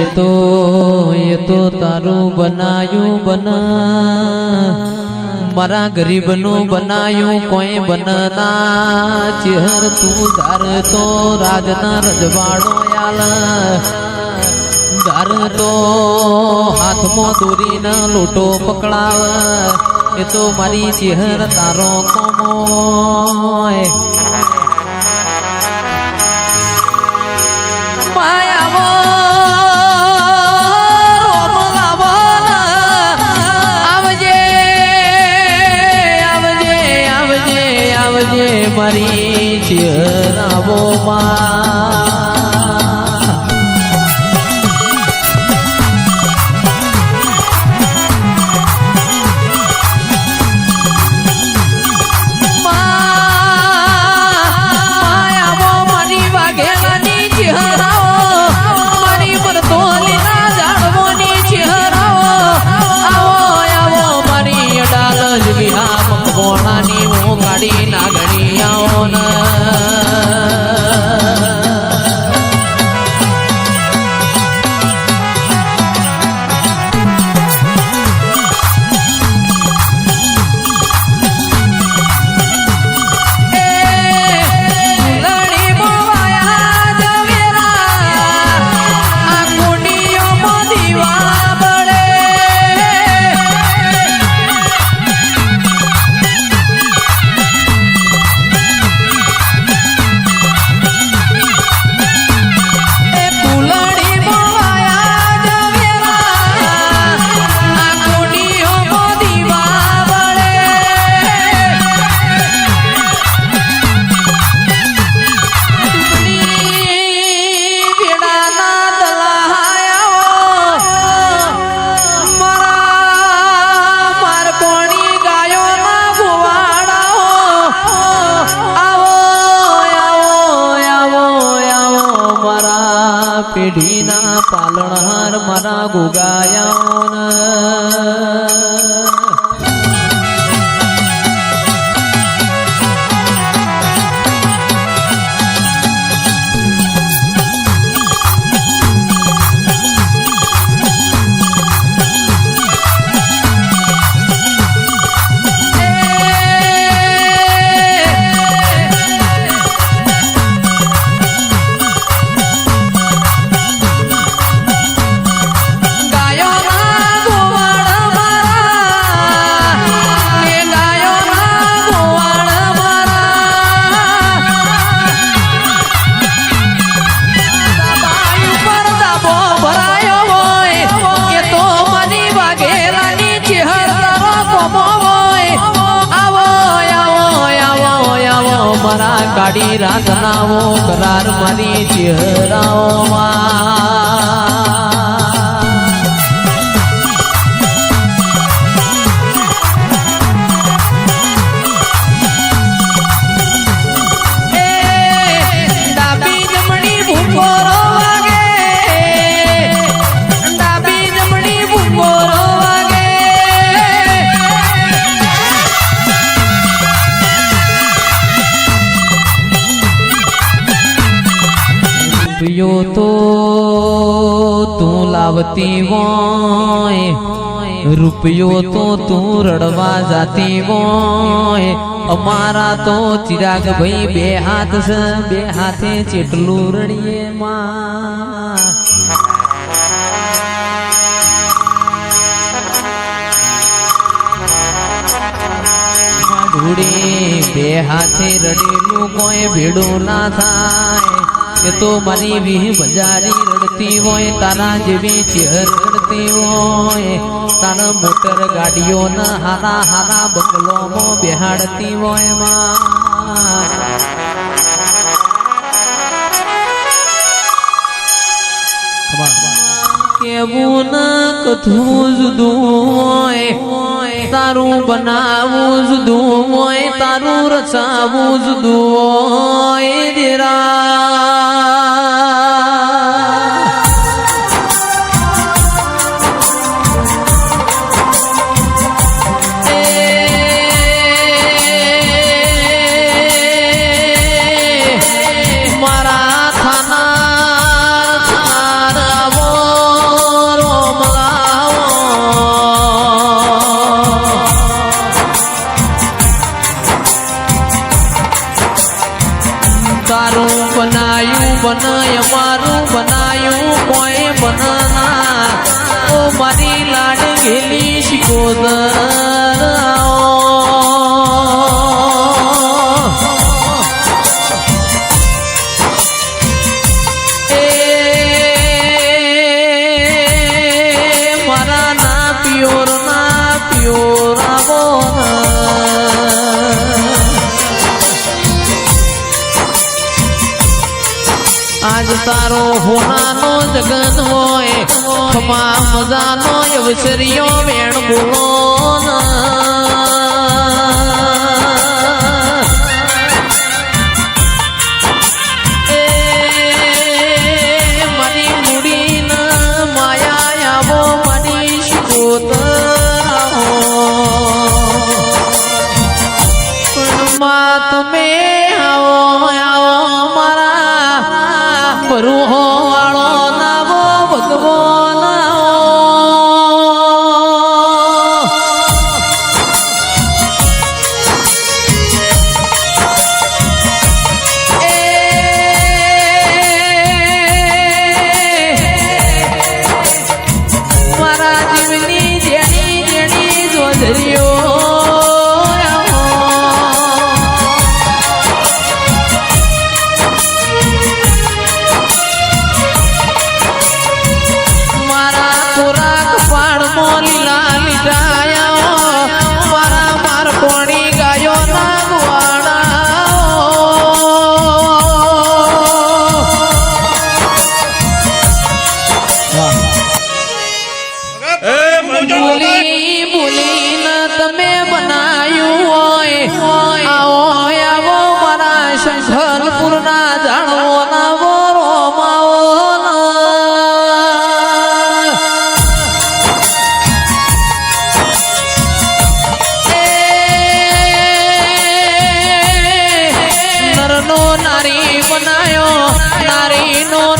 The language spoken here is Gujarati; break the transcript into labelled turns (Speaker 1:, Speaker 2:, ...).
Speaker 1: એ તો એ તો તારું બનાયું બના. મારા ગરીબનું બનાયું કોઈ બનતા. ચેહર તું ધાર તો રાજના રજવાડો આલા ધાર તો હાથમાં દોરીને લોટો પકડાવ. એ તો મારી ચેહર તારો કોમોય મારી ચેહરાવો મારા પેઢીના પાલણહાર મારા ગોગાયાઓના. મારા ગાડી રાધનાવો કરાર મારી ચહેરાઓમાં. રૂપિયો તો તું લાવતી હોય, રૂપિયો તો તું રડવા જાતી હોય. અમારા તો ચિરાગ ભાઈ બે હાથ છે, બે હાથે ચેટલું રડીએ માં. બે હાથે રડેલું કોઈ ભેડું ના થાય. એ તો મારી વીહ બજારી રડતી હોય, તારા જેવી ચેહર રડતી હોય. તારા મોટર ગાડીઓ ના હારા હારા બંગલોમાં બેહાડતી હોયમાં. કેવું ના કથું જુદું હોય. તારું બનાવું જુદું હોય તારું રચાવું જુદું હોય દેરા. બનાય મારું બનાયું કોઈ બનાના ઓ મારી લાડ ગેલી શીખોદા તારો હોનાનો જગન હોય ખમા મજાનો અવસરિયો વેણ બોલો તમે આવો नो